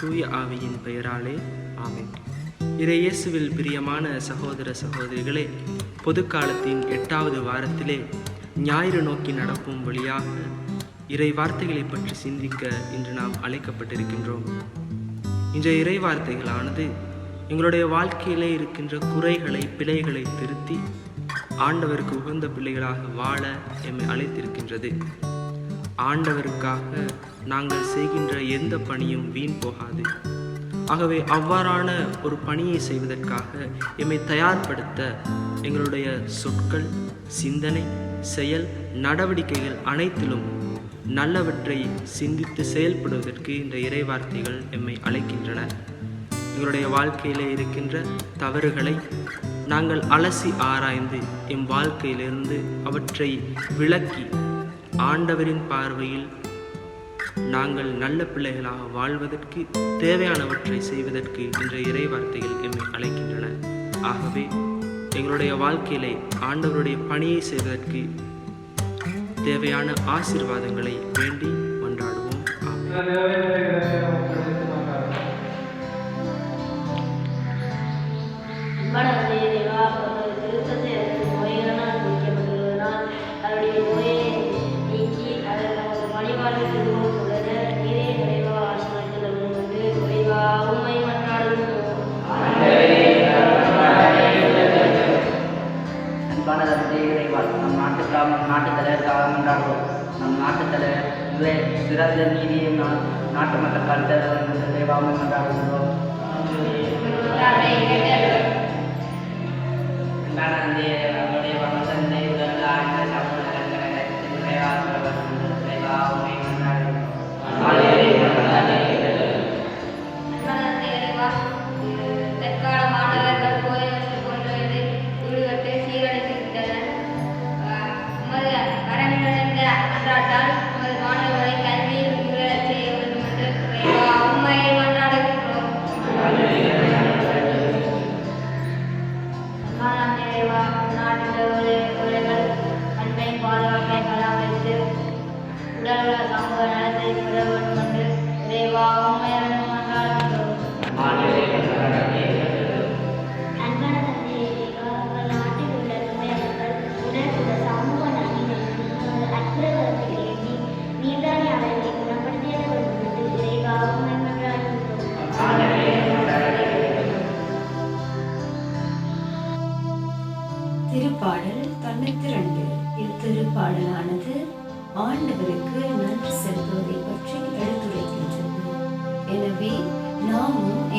தூய ஆவியின் பெயராலே ஆமேன். இறையேசுவில் பிரியமான சகோதர சகோதரிகளே பொதுக்காலத்தின் எட்டாவது வாரத்திலே ஞாயிறு நோக்கி நடக்கும் வழியாக இறை வார்த்தைகளை பற்றி சிந்திக்க இன்று நாம் அழைக்கப்பட்டிருக்கின்றோம். இன்றைய இறை வார்த்தைகளானது எங்களுடைய வாழ்க்கையிலே இருக்கின்ற குறைகளை பிழைகளை திருத்தி ஆண்டவருக்கு உகந்த பிள்ளைகளாக வாழ எம்மை அழைத்திருக்கின்றது. ஆண்டவருக்காக நாங்கள் செய்கின்ற எந்த பணியும் வீண் போகாது. ஆகவே அவ்வாறான ஒரு பணியை செய்வதற்காக எம்மை தயார்படுத்த எங்களுடைய சொற்கள் சிந்தனை செயல் நடவடிக்கைகள் அனைத்திலும் நல்லவற்றை சிந்தித்து செயல்படுவதற்கு இந்த இறைவார்த்தைகள் எம்மை அழைக்கின்றன. எங்களுடைய வாழ்க்கையில் இருக்கின்ற தவறுகளை நாங்கள் அலசி ஆராய்ந்து எம் வாழ்க்கையிலிருந்து அவற்றை விளக்கி ஆண்டவரின் பார்வையில் நாங்கள் நல்ல பிள்ளைகளாக வாழ்வதற்கு தேவையானவற்றை செய்வதற்கு என்ற இறை வார்த்தைகள் எம்மை அழைக்கின்றன. ஆகவே எங்களுடைய வாழ்க்கையிலே ஆண்டவருடைய பணியை செய்வதற்கு தேவையான ஆசீர்வாதங்களை வேண்டி கொண்டாடுவோம் சிறந்த நீதியை நான் நாட்டு மக்கள் தருவது இறைவாமை கொண்டாடுகிறோம் உடலுள்ள சமூக நலத்தை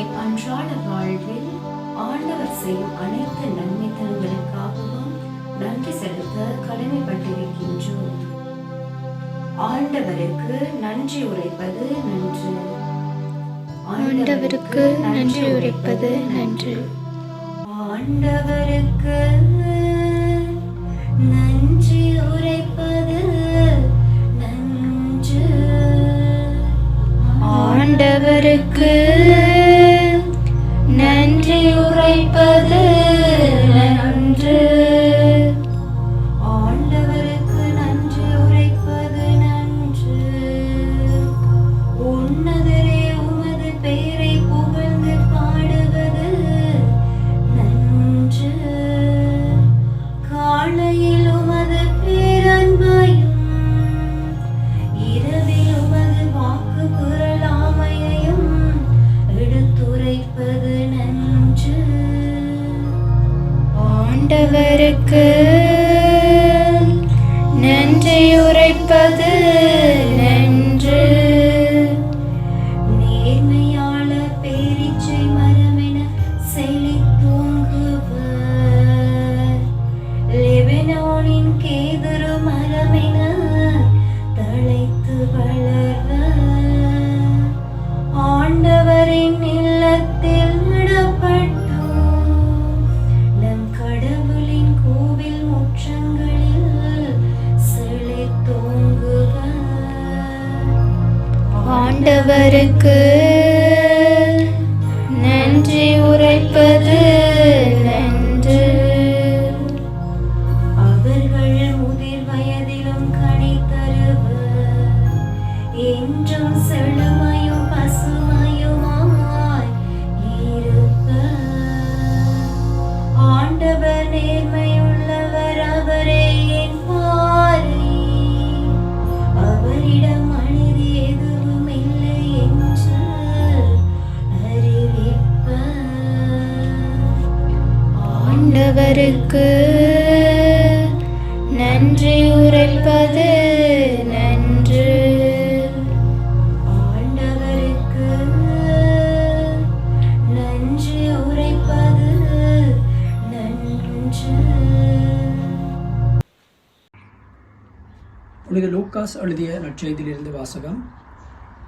எம் அன்றாட வாழ்வில் ஆண்டவர் செய்யும் அனைத்து நன்மைத்தனங்களுக்காகவும் நன்றி செலுத்த கடமைப்பட்டிருக்கின்றோம். ஆண்டவருக்கு நன்றி உரைப்பது நன்று. ஆண்டவருக்கு நன்றி உரைப்பது நன்று. ஆண்டவருக்கு நன்றி உரைப்பது நன்று. ஆண்டவருக்கு ஆண்டவருக்கு ஆண்டவருக்கு ஆண்டவருக்கு நன்றி உரைப்பது நன்று. ஆண்டவருக்கு நன்றி உரைப்பது நன்று. புனித லூக்காஸ் எழுதிய நற்செய்தியிலிருந்து வாசகம்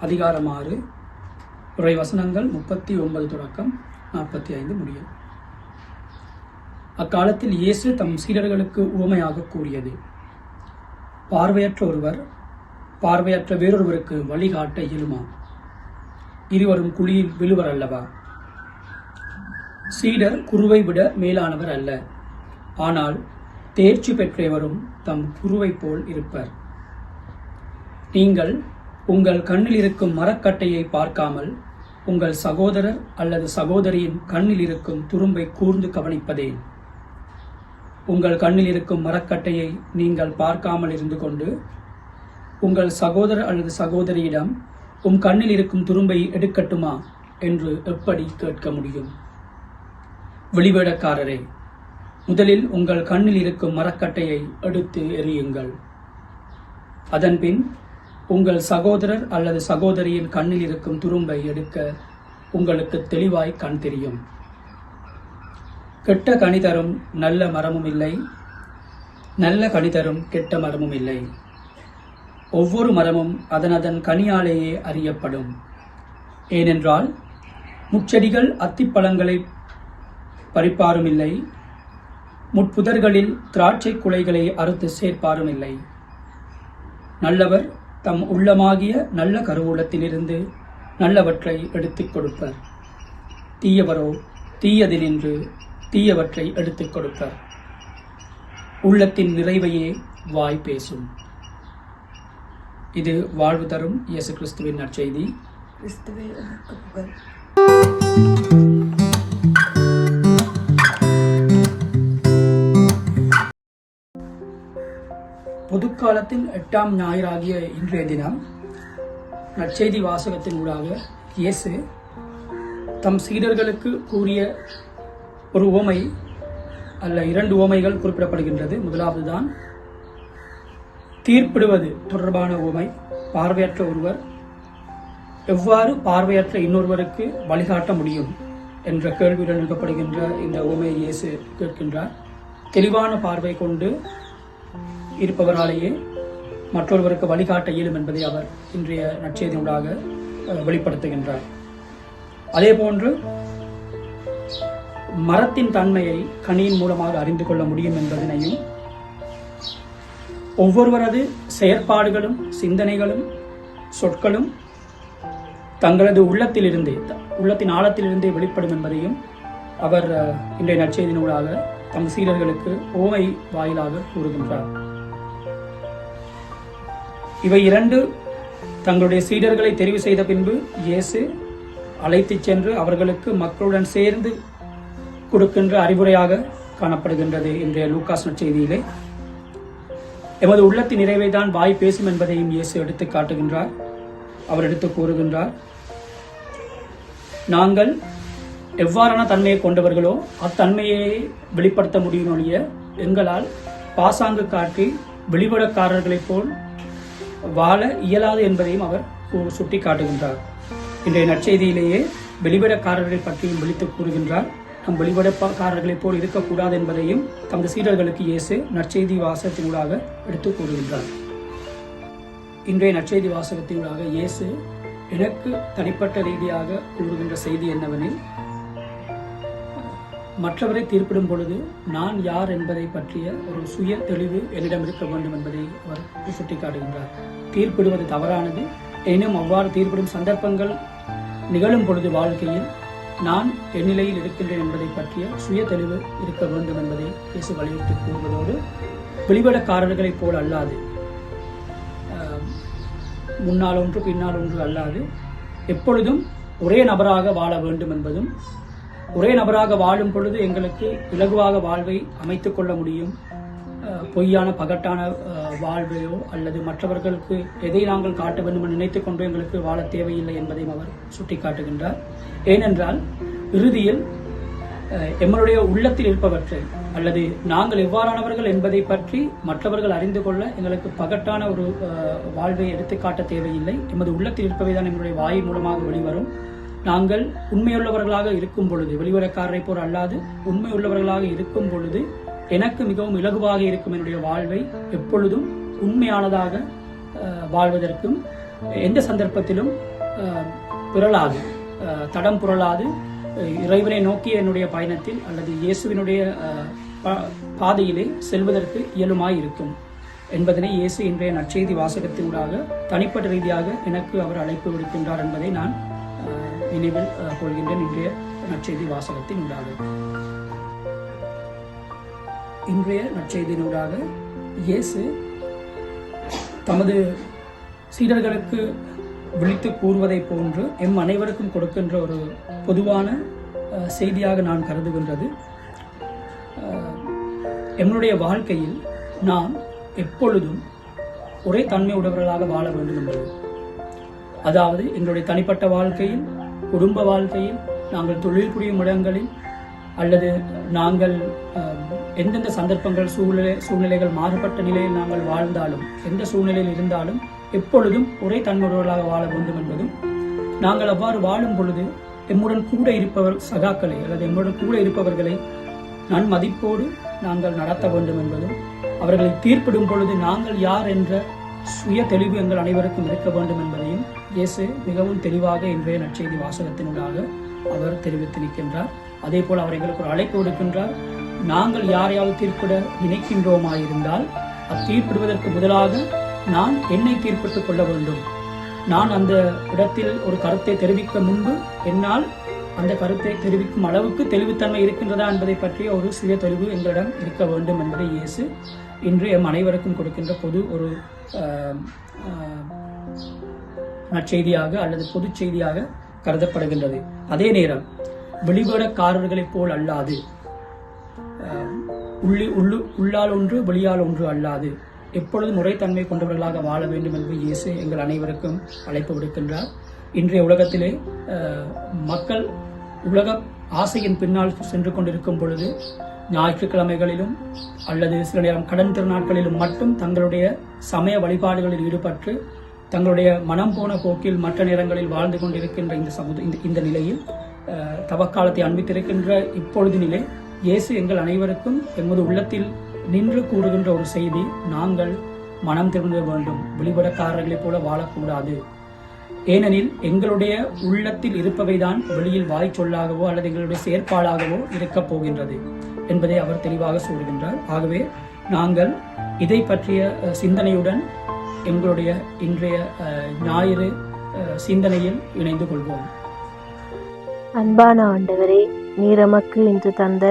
அதிகாரம் ஆறு உரை வசனங்கள் முப்பத்தி ஒன்பது தொடக்கம் நாற்பத்தி ஐந்து முடியும். அக்காலத்தில் இயேசு தம் சீடர்களுக்கு உவமையாக கூறியது. பார்வையற்ற ஒருவர் பார்வையற்ற வேறொருவருக்கு வழிகாட்ட இயலுமா? இருவரும் குழியில் விழுவர் அல்லவா? சீடர் குருவை விட மேலானவர் அல்ல. ஆனால் தேர்ச்சி பெற்றவரும் தம் குருவைப் போல் இருப்பர். நீங்கள் உங்கள் கண்ணில் இருக்கும் மரக்கட்டையை பார்க்காமல் உங்கள் சகோதரர் அல்லது சகோதரியின் கண்ணில் இருக்கும் துரும்பை கூர்ந்து கவனிப்பதேன். உங்கள் கண்ணில் இருக்கும் மரக்கட்டையை நீங்கள் பார்க்காமல் இருந்து கொண்டு உங்கள் சகோதரர் அல்லது சகோதரியிடம் உம் கண்ணில் இருக்கும் துரும்பை எடுக்கட்டுமா என்று எப்படி கேட்க முடியும்? வெளிவேடக்காரரே முதலில் உங்கள் கண்ணில் இருக்கும் மரக்கட்டையை எடுத்து எறியுங்கள். அதன்பின் உங்கள் சகோதரர் அல்லது சகோதரியின் கண்ணில் இருக்கும் துரும்பை எடுக்க உங்களுக்கு தெளிவாய் கண் தெரியும். கெட்ட கனி தரும் நல்ல மரமும் இல்லை. நல்ல கனி தரும் கெட்ட மரமும் இல்லை. ஒவ்வொரு மரமும் அதனதன் கனியாலேயே அறியப்படும். ஏனென்றால் முச்செடிகள் அத்திப்பழங்களை பறிப்பாரும் இல்லை முட்புதர்களில் திராட்சை குலைகளை அறுத்து சேர்ப்பாரும் இல்லை நல்லவர் தம் உள்ளமாகிய நல்ல கருவூலத்திலிருந்து நல்லவற்றை எடுத்துக் கொடுப்பர். தீயவரோ தீயதினின்று தீயவற்றை எடுத்துக் கொடுப்பர் உள்ளத்தின் நிறைவையே வாய் பேசும். இது வாழ்வு தரும் இயேசு கிறிஸ்துவின் நற்செய்தி. பொதுக்காலத்தின் எட்டாம் ஞாயிறாகிய இன்றைய தினம் நற்செய்தி வாசகத்தின் ஊடாக இயேசு தம் சீடர்களுக்கு கூறிய ஒரு ஓமை அல்ல இரண்டு உவமைகள் குறிப்பிடப்படுகின்றது. முதலாவது தான் தீர்ப்பிடுவது தொடர்பான உவமை பார்வையற்ற ஒருவர் எவ்வாறு பார்வையற்ற இன்னொருவருக்கு வழிகாட்ட முடியும் என்ற கேள்வியுடன் எழுப்பப்படுகின்ற இந்த ஓமையை இயேசு கேட்கின்றார். தெளிவான பார்வை கொண்டு இருப்பவராலேயே மற்றொருவருக்கு வழிகாட்ட இயலும் என்பதை அவர் இன்றைய நற்செய்தியூடாக வெளிப்படுத்துகின்றார். அதே போன்று மரத்தின் தன்மையை கனியின் மூலமாக அறிந்து கொள்ள முடியும் என்பதனையும் ஒவ்வொருவரது செயற்பாடுகளும் சிந்தனைகளும் சொற்களும் தங்களது உள்ளத்திலிருந்தே த- உள்ளத்தின் ஆழத்திலிருந்தே வெளிப்படும் என்பதையும் அவர் இன்றைய நற்செய்தினூடாக தம் சீடர்களுக்கு ஓமை வாயிலாக கூறுகின்றார். இவை இரண்டு தங்களுடைய சீடர்களை தெரிவு செய்த பின்பு இயேசு அழைத்துச் சென்று அவர்களுக்கு மக்களுடன் சேர்ந்து கொடுக்கின்ற அறிவுரையாக காணப்படுகின்றது இன்றைய லூக்காஸ் நற்செய்தியிலே. எமது உள்ளத்தின் நிறைவை தான் வாய் பேசும் என்பதையும் இயேசு எடுத்து காட்டுகின்றார் அவர் எடுத்து கூறுகின்றார். நாங்கள் எவ்வாறான தன்மையை கொண்டவர்களோ அத்தன்மையை வெளிப்படுத்த முடியும் ஒழிய எங்களால் பாசாங்கு காட்டி வெளிப்படக்காரர்களைப் போல் வாழ இயலாது என்பதையும் அவர் சுட்டி காட்டுகின்றார் இன்றைய நற்செய்தியிலேயே வெளிவிடக்காரர்களை பற்றியும் விழித்து கூறுகின்றார். நம் வெளிவிடக்காரர்களைப் போல் இருக்கக்கூடாது என்பதையும் தமது சீடர்களுக்கு இயேசு நற்செய்தி வாசகத்தினூடாக எடுத்து கூறுகின்றார். இன்றைய நற்செய்தி வாசகத்தினூடாக இயேசு எனக்கு தனிப்பட்ட ரீதியாக கூறுகின்ற செய்தி என்னவெனில் மற்றவரை தீர்ப்பிடும் பொழுது நான் யார் என்பதை பற்றிய ஒரு சுய தெளிவு என்னிடம் இருக்க வேண்டும் என்பதை அவர் சுட்டிக்காட்டுகின்றார். தீர்ப்பிடுவது தவறானது எனினும் அவ்வாறு தீர்ப்பிடும் சந்தர்ப்பங்கள் நிகழும் பொழுது வாழ்க்கையில் நான் என் நிலையில் இருக்கின்றேன் என்பதை பற்றிய சுய தெளிவு இருக்க வேண்டும் என்பதை இயேசு வலியுறுத்தி கூறுவதோடு வெளிப்படக்காரர்களைப் போல் அல்லாது முன்னால் ஒன்று பின்னால் ஒன்று அல்லாது எப்பொழுதும் ஒரே நபராக வாழ வேண்டும் என்பதும் ஒரே நபராக வாழும் பொழுது எங்களுக்கு இலகுவாக வாழ்வை அமைத்துக்கொள்ள முடியும் பொய்யான பகட்டான வாழ்வையோ அல்லது மற்றவர்களுக்கு எதை நாங்கள் காட்ட வேண்டும் என்று கொண்டு எங்களுக்கு வாழ தேவையில்லை என்பதையும் அவர் சுட்டிக்காட்டுகின்றார். ஏனென்றால் இறுதியில் எம்முடைய உள்ளத்தில் இருப்பவற்றை அல்லது நாங்கள் எவ்வாறானவர்கள் என்பதை பற்றி மற்றவர்கள் அறிந்து கொள்ள எங்களுக்கு பகட்டான ஒரு வாழ்வை எடுத்துக்காட்ட தேவையில்லை. எமது உள்ளத்தில் இருப்பவை தான் எங்களுடைய வாய் மூலமாக வெளிவரும். நாங்கள் உண்மையுள்ளவர்களாக இருக்கும் பொழுது வெளிவரக்காரரை போல் அல்லாது உண்மையுள்ளவர்களாக இருக்கும் பொழுது எனக்கு மிகவும் இலகுவாக இருக்கும் என்னுடைய வாழ்வை எப்பொழுதும் உண்மையானதாக வாழ்வதற்கும் எந்த சந்தர்ப்பத்திலும் பிறளாது தடம் புரளாது. இறைவனை நோக்கிய என்னுடைய பயணத்தில் அல்லது இயேசுவினுடைய பா- பாதையிலே செல்வதற்கு இயலுமாய் இருக்கும் என்பதனை இயேசு இன்றைய நற்செய்தி வாசகத்தினூடாக தனிப்பட்ட ரீதியாக எனக்கு அவர் அழைப்பு விடுக்கின்றார் என்பதை நான் நினைவில் கொள்கின்றேன் இன்றைய நற்செய்தி வாசகத்தின் ஊடாக இன்றைய நற்செய்தியினூடாக இயேசு தமது சீடர்களுக்கு விழித்து கூறுவதைப் போன்று எம் அனைவருக்கும் கொடுக்கின்ற ஒரு பொதுவான செய்தியாக நான் கருதுகின்றது. என்னுடைய எம்முடைய வாழ்க்கையில் நாம் எப்பொழுதும் ஒரே தன்மை உடையவர்களாக வாழ வேண்டும் என்பது. அதாவது எங்களுடைய தனிப்பட்ட வாழ்க்கையில் குடும்ப வாழ்க்கையில் நாங்கள் தொழில் புரியும் இடங்களில் அல்லது நாங்கள் எந்தெந்த சந்தர்ப்பங்கள் சூழ்நிலை சூழ்நிலைகள் மாறுபட்ட நிலையில் நாங்கள் வாழ்ந்தாலும் எந்த சூழ்நிலையில் இருந்தாலும் எப்பொழுதும் ஒரே தன்மையுடையவர்களாக வாழ வேண்டும் என்பதும் நாங்கள் அவ்வாறு வாழும் பொழுது எம்முடன் கூட இருப்பவர் சகாக்களை அல்லது எம்முடன் கூட இருப்பவர்களை நன்மதிப்போடு நாங்கள் நடத்த வேண்டும் என்பதும் அவர்களை தீர்ப்பிடும் பொழுது நாங்கள் யார் என்ற சுய தெளிவு எங்கள் அனைவருக்கும் இருக்க வேண்டும் என்பதையும் இயேசு மிகவும் தெளிவாக இன்றைய நற்செய்தி வாசகத்தினூடாக அவர் தெரிவித்து நிற்கின்றார். அதே போல் அவர் எங்களுக்கு ஒரு அழைப்பு கொடுக்கின்றார் நாங்கள் யாரையாவது தீர்ப்பிட நினைக்கின்றோமாயிருந்தால் அத்தீர்ப்பிடுவதற்கு முதலாக நான் என்னை தீர்ப்பிட்டுக் கொள்ள வேண்டும். நான் அந்த இடத்தில் ஒரு கருத்தை தெரிவிக்க முன்பு என்னால் அந்த கருத்தை தெரிவிக்கும் அளவுக்கு தெளிவுத்தன்மை இருக்கின்றதா என்பதை பற்றிய ஒரு சுய தெளிவு எங்களிடம் இருக்க வேண்டும் என்பதை இயேசு இன்று எம் அனைவருக்கும் கொடுக்கின்ற பொது ஒரு நற்செய்தியாக அல்லது பொதுச் செய்தியாக கருதப்படுகின்றது. அதே நேரம் வெளிவடக்காரர்களைப் போல் அல்லாது உள்ளி உள்ளு உள்ளால் ஒன்று வெளியால் ஒன்று அல்லாது. எப்பொழுதும் முறைத்தன்மை கொண்டவர்களாக வாழ வேண்டும் என்று இயேசு எங்கள் அனைவருக்கும் அழைப்பு விடுக்கின்றார். இன்றைய உலகத்திலே மக்கள் உலக ஆசையின் பின்னால் சென்று கொண்டிருக்கும் பொழுது ஞாயிற்றுக்கிழமைகளிலும் அல்லது சில நேரம் கடன் திருநாட்களிலும் மட்டும் தங்களுடைய சமய வழிபாடுகளில் ஈடுபட்டு தங்களுடைய மனம் போன போக்கில் மற்ற நேரங்களில் வாழ்ந்து கொண்டிருக்கின்ற இந்த சமுத இந்த இந்த நிலையில் தவக்காலத்தை அன்பித்திருக்கின்ற இப்பொழுது நிலை இயேசு எங்கள் அனைவருக்கும் எமது உள்ளத்தில் நின்று கூறுகின்ற ஒரு செய்தி நாங்கள் மனம் திரும்ப வேண்டும். வெளிப்படக்காரர்களைப் போல வாழக்கூடாது. ஏனெனில் எங்களுடைய உள்ளத்தில் இருப்பவைதான் வெளியில் வாய் சொல்லாகவோ அல்லது எங்களுடைய செயற்பாடாகவோ இருக்கப் போகின்றது என்பதை அவர் தெளிவாக சொல்கின்றார். ஆகவே நாங்கள் இதை பற்றிய சிந்தனையுடன் எங்களுடைய இன்றைய ஞாயிறு சிந்தனையில் இணைந்து கொள்வோம். அன்பான ஆண்டவரே நீர் எமக்கு இன்று தந்த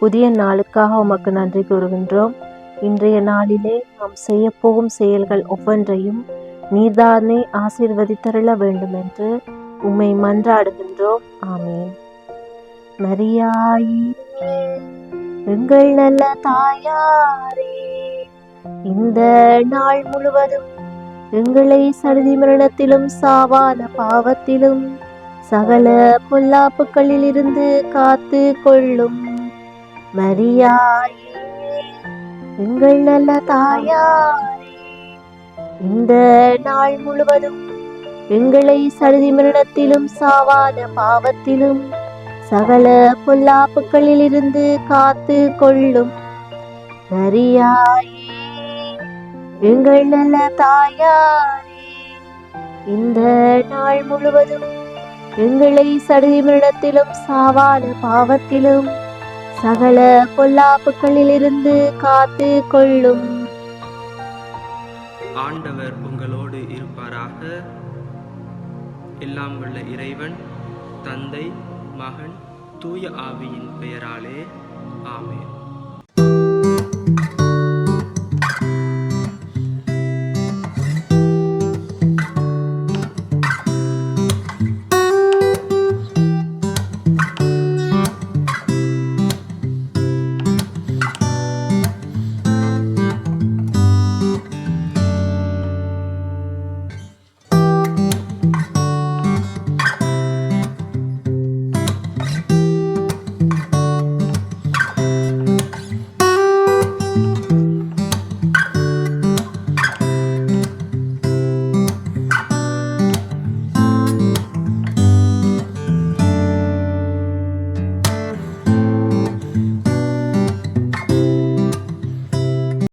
புதிய நாளுக்காக உமக்கு நன்றி கூறுகின்றோம். இன்றைய நாளிலே நாம் செய்யப்போகும் செயல்கள் ஒவ்வொன்றையும் நீர்தானே ஆசீர்வதித்தருள வேண்டும் என்று உம்மை மன்றாடுகின்றோம். ஆமீன். மரியாயி எங்கள் நல்ல தாயாரே இந்த நாள் முழுவதும் எங்களை சருதி மரணத்திலும் சாவான பாவத்திலும் சகல பொல்லாப்புகளில் இருந்து காத்து கொள்ளும் மரியாயே எங்கள் நல்ல தாயாரே இந்த நாள் முழுவதும் எங்களை சடுதி மரணத்திலும் சாவாத பாவத்திலும் சகல பொல்லாப்புகளில் இருந்து காத்து கொள்ளும். மரியாயே எங்கள் நல்ல தாயாரே இந்த நாள் முழுவதும் எங்களை சடுதி மரணத்திலும் சாவாத பாவத்திலும் சகல பொல்லாப்புகளிலிருந்து காத்து கொள்ளும். ஆண்டவர் உங்களோடு இருப்பாராக. எல்லாம் உள்ள இறைவன் தந்தை மகன் தூய ஆவியின் பெயராலே. ஆமேன்.